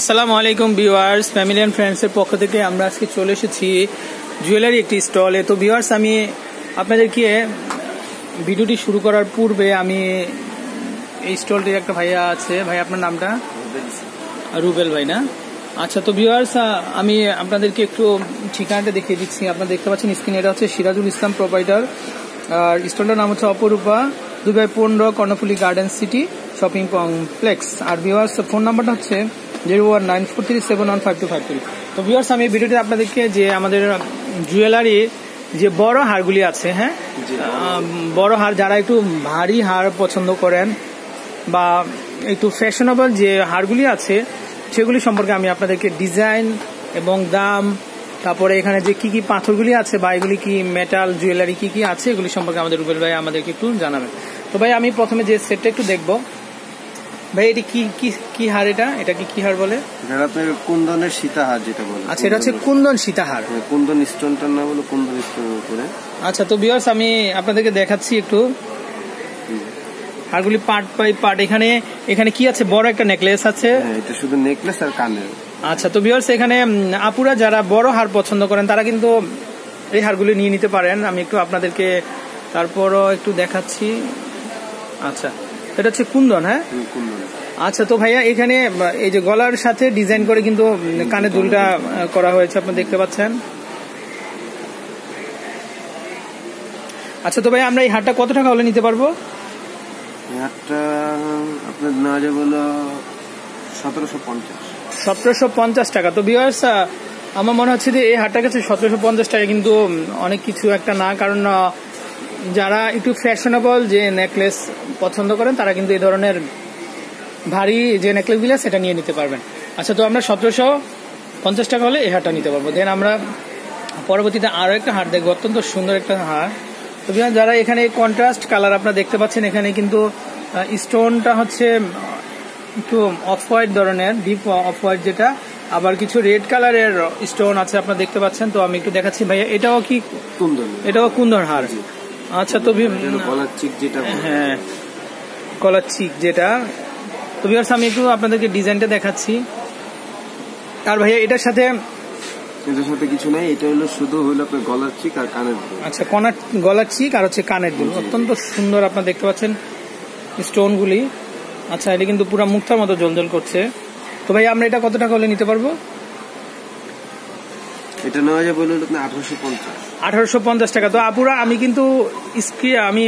আসসালামু আলাইকুম viewers family and ফ্রেন্ডসের পক্ষ থেকে আমরা আজকে চলে এসেছি জুয়েলারি একটি স্টলে তো ভিউয়ার্স আমি আপনাদেরকে ভিডিওটি শুরু করার পূর্বে আমি এই স্টলটির একটা ভাইয়া আছে। ভাই আপনার নামটা? রুবেল। ভাই না? আচ্ছা তো ভিউয়ার্স আমি আপনাদেরকে একটু ঠিকানাটা দেখিয়ে দিচ্ছি। আপনারা দেখতে পাচ্ছেন স্ক্রিনে এটা হচ্ছে সিরাজুল ইসলাম প্রোভাইডার। আর স্টলটার নাম হচ্ছে অপরূপা দুবাই পনেরো Karnaphuli garden city shopping complex. আর ভিউয়ার্স ফোন নাম্বারটা হচ্ছে zero one nine four three seven one five two five three তো ভিউয়ার্স আমি ভিডিওতে আপনাদেরকে যে আমাদের জুয়েলারি যে বড় হারগুলি আছে হ্যাঁ? বড় হার যারা একটু ভারী হার পছন্দ করেন বা একটু ফ্যাশনেবল যে হারগুলি আছে সেগুলি সম্পর্কে আমি আপনাদেরকে ডিজাইন এবং দাম তারপরে এখানে যে কি কি পাথরগুলি আছে বা এগুলি কি মেটাল জুয়েলারি কি কি আছে এগুলি সম্পর্কে আমাদের রুবেল ভাই আমাদেরকে একটু জানাবেন। তো ভাই আমি প্রথমে যে সেটটা একটু দেখব। ভাই এটি কি কি কি হার এটা? এটা কি কি হার বলে? এটা আপনার কুন্দনের সীতাহার যেটা বলে। আচ্ছা এটা হচ্ছে কুন্দন সীতাহার। হ্যাঁ, কুন্দন স্টোনটার নাম হলো কুন্দন স্টোনের উপরে। আচ্ছা তো বিয়ার্স আমি আপনাদেরকে দেখাচ্ছি একটু। হারগুলি পার্ট বাই পার্ট এখানে এখানে কি আছে? বড় একটা নেকলেস আছে। হ্যাঁ এটা শুধু নেকলেস আর কানের। আচ্ছা তো বিয়ার্স এখানে আপুরা যারা বড় হার পছন্দ করেন তারা কিন্তু এই হারগুলি নিয়ে নিতে পারেন। আমি একটু আপনাদেরকে তারপরও একটু দেখাচ্ছি। আচ্ছা। এটা হচ্ছে কুন্দন হ্যাঁ? আচ্ছা তো ভাইয়া এখানে এই যে গলার সাথে ডিজাইন করে কিন্তু কানের দুলটা করা হয়েছে আপনি দেখতে পাচ্ছেন। আচ্ছা তো ভাই আমরা এই হারটা কত টাকা হলে নিতে পারব? হারটা আপনার নেওয়া যাবে হলো সতেরোশো পঞ্চাশ। সতেরোশো পঞ্চাশ টাকা। তো বিয়ার্স আমার মনে হচ্ছে যে এই হাটটার কাছে সতেরোশো পঞ্চাশ টাকা কিন্তু অনেক কিছু একটা না কারণ যারা একটু ফ্যাশনেবল যে নেকলেস পছন্দ করেন তারা কিন্তু এই ধরনের ভারী যে নেকলেসগুলো সেটা নিয়ে নিতে পারবেন। আচ্ছা তো আমরা সতেরোশো পঞ্চাশ টাকা হলে এই হারটা নিতে পারব। দেন আমরা পরবর্তীতে আরও একটা হার দেখব অত্যন্ত সুন্দর একটা হার। তো যারা এখানে কন্ট্রাস্ট কালার আপনারা দেখতে পাচ্ছেন এখানে কিন্তু স্টোনটা হচ্ছে একটু অফ হোয়াইট ধরনের ডিপ অফ হোয়াইট যেটা। আবার কিছু রেড কালারের স্টোন আছে আপনারা দেখতে পাচ্ছেন। তো আমি একটু দেখাচ্ছি ভাইয়া এটাও কি কুন্দন। এটাও কুন্দর হার। আচ্ছা তো গলার চিক যেটা হ্যাঁ কলার চিক যেটা। তো ভিউয়ার্স আমি একটু আপনাদেরকে ডিজাইনটা দেখাচ্ছি। আর ভাইয়া এটার সাথে এটার সাথে কিছু নাই এটা হলো শুধু হলো আপনার গলার চিক আর কানের দুল। আচ্ছা কনার গলার চিক আর হচ্ছে কানের দুল। অত্যন্ত সুন্দর আপনারা দেখতে পাচ্ছেন স্টোনগুলি। আচ্ছা এটা কিন্তু পুরো মুক্তার মতো জলজল করছে। তো ভাই আমরা এটা কত টাকা হলে নিতে পারব? এটা নেওয়া আপনার আঠারোশো পঞ্চাশ। আঠারোশো পঞ্চাশ টাকা। তো আপুরা আমি কিন্তু আমি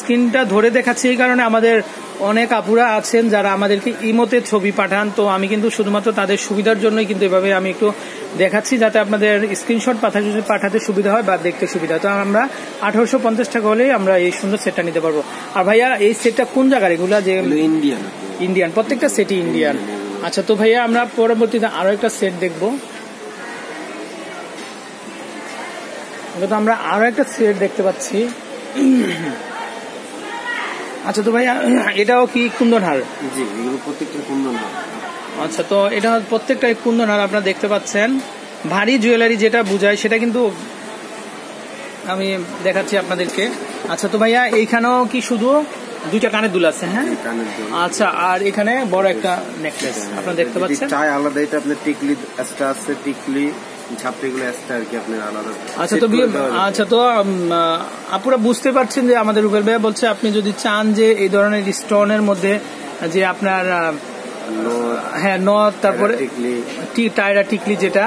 স্ক্রিনটা ধরে দেখাচ্ছি এই কারণে আমাদের অনেক আপুরা আছেন যারা আমাদেরকে ইমোতে ছবি পাঠান। তো আমি কিন্তু শুধুমাত্র তাদের সুবিধার জন্যই কিন্তু এভাবে আমি একটু দেখাচ্ছি যাতে আপনাদের স্ক্রিনশট পাঠাতে পাঠাতে সুবিধা হয় বা দেখতে সুবিধা হয়। তো আমরা আঠারোশো পঞ্চাশ টাকা হলেই আমরা এই সুন্দর সেটটা নিতে পারব। আর ভাইয়া এই সেটটা কোন জায়গার? এগুলা যে ইন্ডিয়ান ইন্ডিয়ান প্রত্যেকটা সেটই ইন্ডিয়ান আচ্ছা তো ভাইয়া আমরা পরবর্তীতে আরও একটা সেট দেখব। তো আমরা আরও একটা সেট দেখতে পাচ্ছি। আচ্ছা তো ভাইয়া এটাও কি কুন্দনহার? জি এগুলো প্রত্যেকটা কুন্দন হয় আচ্ছা তো এটা প্রত্যেকটাই কুন্দনহার আপনারা দেখতে পাচ্ছেন। ভারী জুয়েলারি যেটা বোঝায় সেটা কিন্তু আমি দেখাচ্ছি আপনাদেরকে। আচ্ছা তো ভাইয়া এইখানেও কি শুধু দুইটা কানের দুল আছে হ্যাঁ? আচ্ছা আর এখানে বড় একটা নেকলেস আপনারা দেখতে পাচ্ছেন। চাই আলাদা এটা আপনার টিকলি আছে টিকলি। ঝাপড়িগুলো এক্সট্রা আর কি আপনার আলাদা আচ্ছা তো। আচ্ছা তো আপুরা বুঝতে পারছেন যে আমাদের রুবেল ভাইয়া বলছে আপনি যদি চান যে এই ধরনের স্টোনের মধ্যে যে আপনার হ্যাঁ নথ তারপরে টায়রা টিকলি। যেটা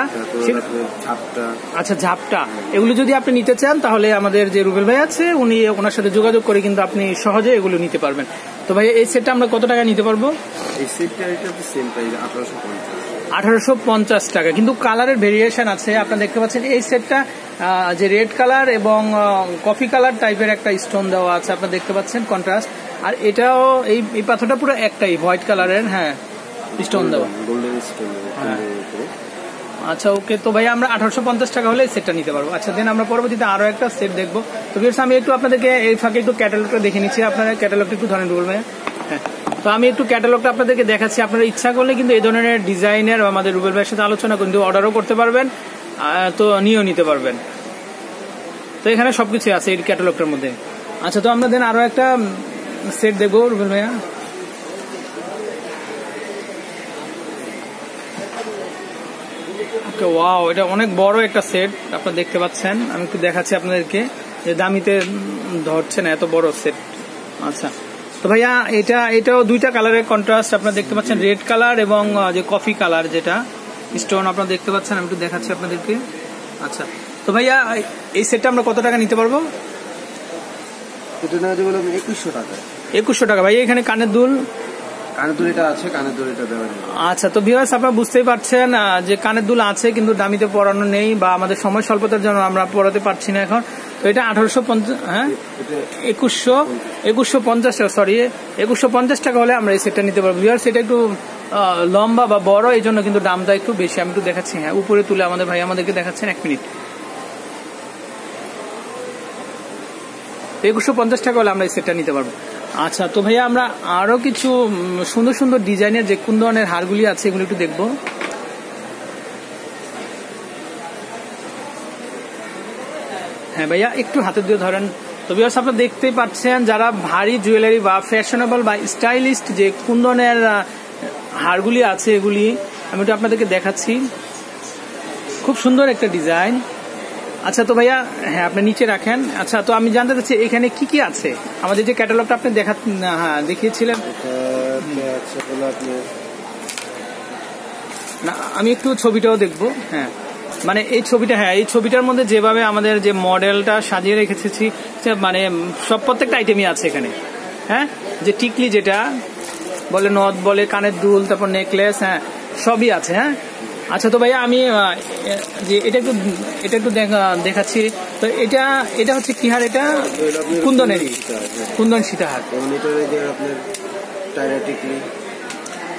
আচ্ছা ঝাপটা। এগুলো যদি আপনি নিতে চান তাহলে আমাদের যে রুবেল ভাই আছে উনি ওনার সাথে যোগাযোগ করে কিন্তু আপনি সহজে এগুলো নিতে পারবেন। তো ভাই এই সেটটা আমরা কত টাকা নিতে পারব? এই সেটটা এটা সেম প্রাইস আঠারোশো পঞ্চাশ। আঠারোশো পঞ্চাশ টাকা। কিন্তু কালারের ভেরিয়েশন আছে আপনারা দেখতে পাচ্ছেন এই সেটটা যে রেড কালার এবং কফি কালার টাইপের একটা স্টোন দেওয়া আছে আপনারা দেখতে পাচ্ছেন কন্ট্রাস্ট আর এটাও এই এই পাথরটা পুরো একটাই হোয়াইট কালারের হ্যাঁ স্টোন দেওয়া। হ্যাঁ। আচ্ছা ওকে তো ভাই আমরা আঠারোশো পঞ্চাশ টাকা হলে সেটটা নিতে পারব। আচ্ছা দেন আমরা পরবর্তীতে আরও একটা সেট দেখব। তো আমি একটু আপনাদেরকে এই ফাঁকে একটু ক্যাটালগটা দেখে নিচ্ছি। আপনারা ক্যাটালগটা একটু ধরেন ভাই হ্যাঁ। তো আমি একটু ক্যাটালগটা আপনাদেরকে দেখাচ্ছি। আপনারা ইচ্ছা করলে কিন্তু এই ধরনের ডিজাইনের আমাদের রুবেল ভাইয়ের সাথে আলোচনা কিন্তু অর্ডারও করতে পারবেন তো নিয়েও নিতে পারবেন। তো এখানে সবকিছু আছে এই ক্যাটালগটার মধ্যে। আচ্ছা তো আমরা দেন আরও একটা সেট দেখব রুবেল ভাইয়া। ওকে ওয়াও এটা অনেক বড় একটা সেট আপনারা দেখতে পাচ্ছেন। আমি একটু দেখাচ্ছি আপনাদেরকে যে দামিতে উম, ধরছে না এত বড় সেট আচ্ছা। তো ভাইয়া এটা এটাও দুইটা কালারের কন্ট্রাস্ট আপনারা দেখতে পাচ্ছেন রেড কালার এবং যে কফি কালার যেটা স্টোন আপনারা দেখতে পাচ্ছেন আমি একটু দেখাচ্ছি আপনাদেরকে। আচ্ছা তো ভাইয়া এই সেটটা আমরা কত টাকা নিতে পারব? এটা নেওয়া যাবে একুশশো টাকা। একুশশো টাকা। ভাইয়া এখানে কানের দুল? আচ্ছা তো ভিউয়ার্স আপনারা বুঝতেই পারছেন যে কানের দুল আছে কিন্তু দামিতে পড়ানো নেই বা আমাদের সময় স্বল্পতার জন্য আমরা পড়াতে পারছি না এখন। তো এটা আঠারোশো পঞ্চাশ হ্যাঁ? একুশশো একুশশো পঞ্চাশ টাকা সরি একুশশো পঞ্চাশ টাকা হলে আমরা এই সেটটা নিতে পারব। ভিউয়ার্স এটা একটু লম্বা বা বড়, এই জন্য কিন্তু দামটা একটু বেশি। আমি একটু দেখাচ্ছি হ্যাঁ। উপরে তুলে আমাদের ভাই আমাদেরকে দেখাচ্ছেন এক মিনিট। একুশশো পঞ্চাশ টাকা হলে আমরা এই সেটটা নিতে পারব। আচ্ছা তো ভাইয়া আমরা আরও কিছু সুন্দর সুন্দর ডিজাইনের যে কোন ধরনের হারগুলি আছে, এগুলো একটু দেখব। হ্যাঁ ভাইয়া একটু হাতে দিয়ে ধরেন। তো বিয়ার্স আপনারা দেখতেই পাচ্ছেন যারা ভারী জুয়েলারি বা ফ্যাশনেবল বা স্টাইলিস্ট যে কুন্দনের হারগুলি আছে এগুলি আমি একটু আপনাদেরকে দেখাচ্ছি। খুব সুন্দর একটা ডিজাইন আচ্ছা তো ভাইয়া হ্যাঁ আপনি নিচে রাখেন। আচ্ছা তো আমি জানতে চাচ্ছি এখানে কি কি আছে? আমাদের যে ক্যাটালগটা আপনি দেখা হ্যাঁ দেখিয়েছিলেন। আপনার না আমি একটু ছবিটাও দেখব। হ্যাঁ। মানে এই ছবিটা হ্যাঁ এই ছবিটার মধ্যে যেভাবে আমাদের যে মডেলটা সাজিয়ে রেখেছি মানে সব প্রত্যেকটা আইটেমই আছে এখানে। হ্যাঁ? যে টিকলি যেটা বলে নদ বলে কানের দুল তারপর নেকলেস হ্যাঁ সবই আছে হ্যাঁ? আচ্ছা তো ভাইয়া আমি যে এটা একটু এটা একটু দেখা- দেখাচ্ছি। তো এটা এটা হচ্ছে কি হার এটা? কুন্দনেরই। কুন্দন সীতাহার।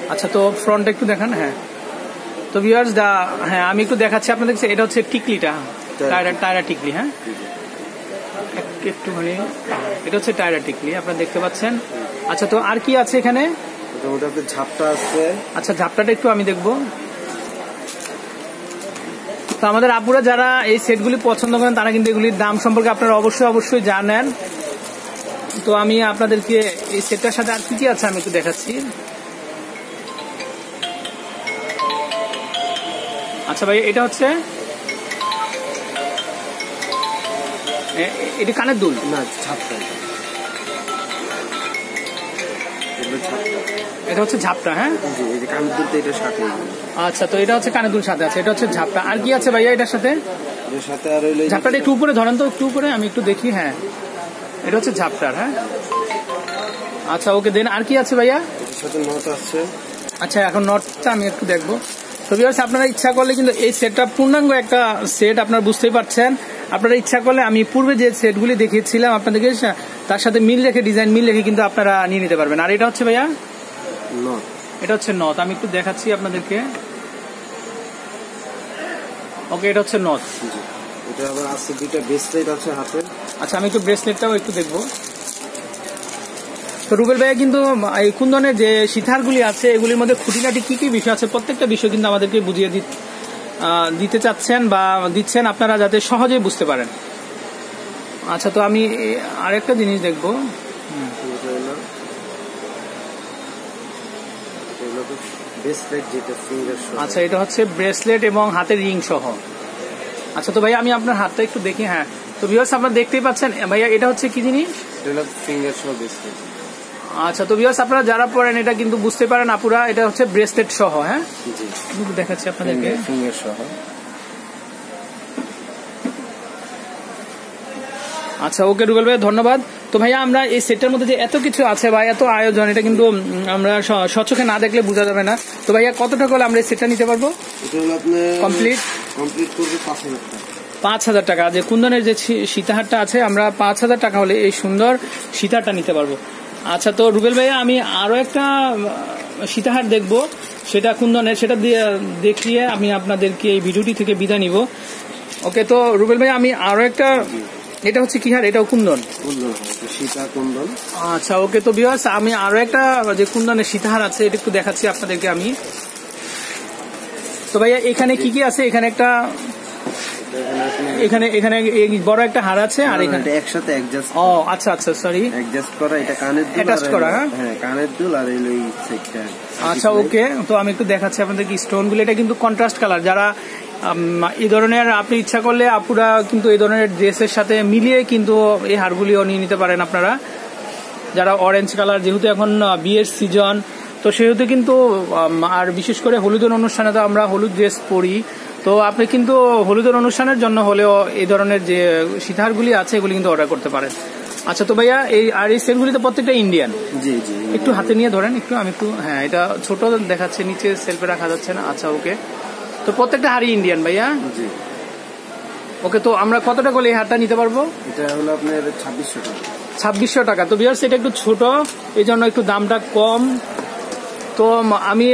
আচ্ছা তো ফ্রন্ট একটু দেখান হ্যাঁ। তো ভিউয়ার্স দা হ্যাঁ আমি একটু দেখাচ্ছি আপনাদের এটা হচ্ছে টিকলিটা। টায়রা টায়রা টিকলি। হ্যাঁ? এক- একটুখানি। এটা হচ্ছে টায়রা টিকলি আপনারা দেখতে পাচ্ছেন। আচ্ছা তো আর কি আছে এখানে? ঝাপটা আছে। আচ্ছা ঝাপটাটা একটু আমি দেখব। তো আমাদের আপুরা যারা এই সেটগুলি পছন্দ করেন তারা কিন্তু এগুলির দাম সম্পর্কে আপনারা অবশ্যই অবশ্যই জানেন। তো আমি আপনাদেরকে এই সেটটার সাথে আর কি কি আছে আমি একটু দেখাচ্ছি। আচ্ছা ভাই এটা হচ্ছে? এটা কানের দুল? না ঝাপটা। এটা। হচ্ছে ঝাপটা হ্যাঁ? জি, এই যে কানের দুলটা এটার সাথে আচ্ছা তো এটা হচ্ছে কানের দুল সাথে আছে এটা হচ্ছে ঝাপটা। আর কি আছে ভাইয়া এটার সাথে? এটার সাথে আর হইল ঝাপটাটা একটু উপরে ধরেন তো একটু উপরে আমি একটু দেখি হ্যাঁ। এটা হচ্ছে ঝাপটার হ্যাঁ? আচ্ছা ওকে দেন। আর কি আছে ভাইয়া? এটার সাথে নট আছে। আচ্ছা এখন নটটা আমি একটু দেখব। তো বিয়ার্স আপনারা ইচ্ছা করলে কিন্তু এই সেটটা পূর্ণাঙ্গ একটা সেট আপনারা বুঝতেই পারছেন। আপনারা ইচ্ছা করলে আমি পূর্বে যে সেটগুলি দেখিয়েছিলাম আপনাদেরকে তার সাথে মিল রেখে ডিজাইন মিল রেখে কিন্তু আপনারা নিয়ে নিতে পারবেন। আর এটা হচ্ছে ভাইয়া? এটা হচ্ছে নথ আমি একটু দেখাচ্ছি আপনাদেরকে। ওকে এটা হচ্ছে নথ এটা আবার আছে দুইটা বেস্টলাইট আছে হাতে আচ্ছা আমি একটু ব্রেসলেটটাও একটু দেখব। তো রুবেল ভাইয়া, কিন্তু এই কুন্দনের যে সিথারগুলি আছে, এগুলির মধ্যে খুঁটিনাটি কি কি বিষয় আছে? প্রত্যেকটা বিষয় কিন্তু আমাদেরকে বুঝিয়ে দিতে চাচ্ছেন বা দিচ্ছেন আপনারা যাতে সহজেই বুঝতে পারেন। আচ্ছা তো আমি আরেকটা জিনিস দেখব। আচ্ছা এটা হচ্ছে ব্রেসলেট এবং হাতের রিং সহ। আচ্ছা তো ভাইয়া, আমি আপনার হাতটা একটু দেখি হ্যাঁ। তো ভিউয়ার্স আপনারা দেখতেই পাচ্ছেন, ভাইয়া, এটা হচ্ছে কি জিনিস? ফিঙ্গার শট বেস্টলাইট আচ্ছা তো ভিউয়ার্স আপনারা যারা পড়েন এটা কিন্তু বুঝতে পারেন আপুরা এটা হচ্ছে ব্রেসলেট সহ হ্যাঁ? দেখাচ্ছি আপনাদেরকে। ফিঙ্গার সহ। আচ্ছা ওকে রুবেল ভাই ধন্যবাদ। তো ভাইয়া আমরা এই সেটের মধ্যে যে এত কিছু আছে বা এত আয়োজন এটা কিন্তু আমরা স- না দেখলে বোঝা যাবে না। তো ভাইয়া কত টাকা হলে আমরা এই সেটটা নিতে পারব? কমপ্লিট? করবে পাঁচ হাজার টাকা। পাঁচ হাজার টাকা। যে কুন্দনের যে সীতাহারটা আছে আমরা পাঁচ হাজার টাকা হলে এই সুন্দর সীতাহারটা নিতে পারব। আচ্ছা তো রুবেল ভাইয়া আমি আরও একটা সীতাহার দেখব। সেটা কুন্দনের সেটা দেখিয়ে আমি আপনাদেরকে এই ভিডিওটি থেকে বিদায় নিব। ওকে তো রুবেল ভাই আমি আরও একটা এটা হচ্ছে কি হার? এটাও কুন্দন? সীতা কুন্দন। আচ্ছা ওকে তো বিয়াস আমি আরও একটা যে কুন্দনের সীতাহার আছে এটা একটু দেখাচ্ছি আপনাদেরকে আমি। তো ভাইয়া এখানে কি কি আছে? এখানে একটা এখানে এখানে বড় একটা হার আছে আর এখানে একসাথে অ্যাডজাস্ট ও আচ্ছা আচ্ছা সরি অ্যাডজাস্ট করা এটা কানের দুল Attached করা, হ্যাঁ? হ্যাঁ কানের দুল আর এই এই সেটটা। আচ্ছা ওকে তো আমি একটু দেখাচ্ছি আপনাদেরকে স্টোনগুলো। এটা কিন্তু কন্ট্রাস্ট কালার যারা এই ধরনের আপনি ইচ্ছা করলে আপুরা কিন্তু এই ধরনের ড্রেসের সাথে মিলিয়ে কিন্তু এই হারগুলিও নিয়ে নিতে পারেন আপনারা। যারা অরেঞ্জ কালার যেহেতু এখন বিয়ের সিজন তো সেহেতু কিন্তু আর বিশেষ করে হলুদের অনুষ্ঠানে তো আমরা হলুদ ড্রেস পরি। তো আপনি কিন্তু হলুদের অনুষ্ঠানের জন্য হলেও এই ধরনের যে সীতাহারগুলি আছে এগুলি কিন্তু অর্ডার করতে পারেন। আচ্ছা তো ভাইয়া এই আর এই সেটগুলি তো প্রত্যেকটা ইন্ডিয়ান জি জি একটু হাতে নিয়ে ধরেন একটু আমি একটু হ্যাঁ এটা ছোট দেখাচ্ছে নিচে সেলফে রাখা যাচ্ছে না। আচ্ছা ওকে তো প্রত্যেকটা হাড়ি ইন্ডিয়ান ভাইয়া? জি। ওকে তো আমরা কত টাকা এই হারটা নিতে পারব? এটা হলো আপনার ছাব্বিশশো টাকা। ছাব্বিশশো টাকা। তো বিয়ার সেটা একটু ছোট এই জন্য একটু দামটা কম। তো আমি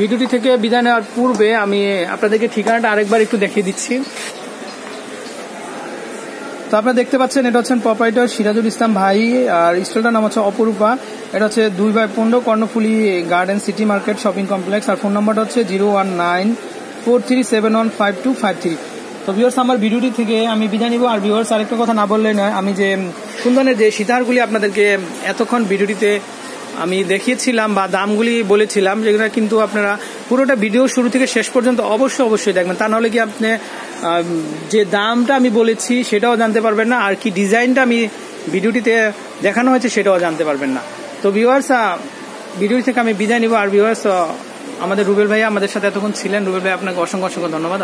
ভিডিওটি থেকে বিদায় নেওয়ার পূর্বে আমি আপনাদেরকে ঠিকানাটা আরেকবার একটু দেখিয়ে দিচ্ছি। তো আপনারা দেখতে পাচ্ছেন, এটা হচ্ছেন প্রপাইটার সিরাজুল ইসলাম ভাই, আর স্টলটার নাম হচ্ছে অপরূপা। এটা হচ্ছে দুই বাই পনেরো, Karnaphuli garden city market shopping complex, আর ফোন নাম্বারটা হচ্ছে zero one nine four three seven one five two five three. তো ভিউয়ার্স আমার ভিডিওটি থেকে আমি বিদায় নিব। আর ভিউয়ার্স আরেকটা কথা না বললে নয়, আমি যে কোন ধরনের যে সীতাহারগুলি আপনাদেরকে এতক্ষণ ভিডিওটিতে আমি দেখিয়েছিলাম বা দামগুলি বলেছিলাম যেগুলো কিন্তু আপনারা পুরোটা ভিডিও শুরু থেকে শেষ পর্যন্ত অবশ্যই অবশ্যই দেখবেন। তা নাহলে কি আপনি যে দামটা আমি বলেছি সেটাও জানতে পারবেন না, আর কি ডিজাইনটা আমি ভিডিওটিতে দেখানো হয়েছে সেটাও জানতে পারবেন না। তো ভিউয়ার্স ভিডিও থেকে আমি বিদায় নিব। আর ভিউয়ার্স আমাদের রুবেল ভাই আমাদের সাথে এতক্ষণ ছিলেন। রুবেল ভাই, আপনাকে অসংখ্য অসংখ্য ধন্যবাদ।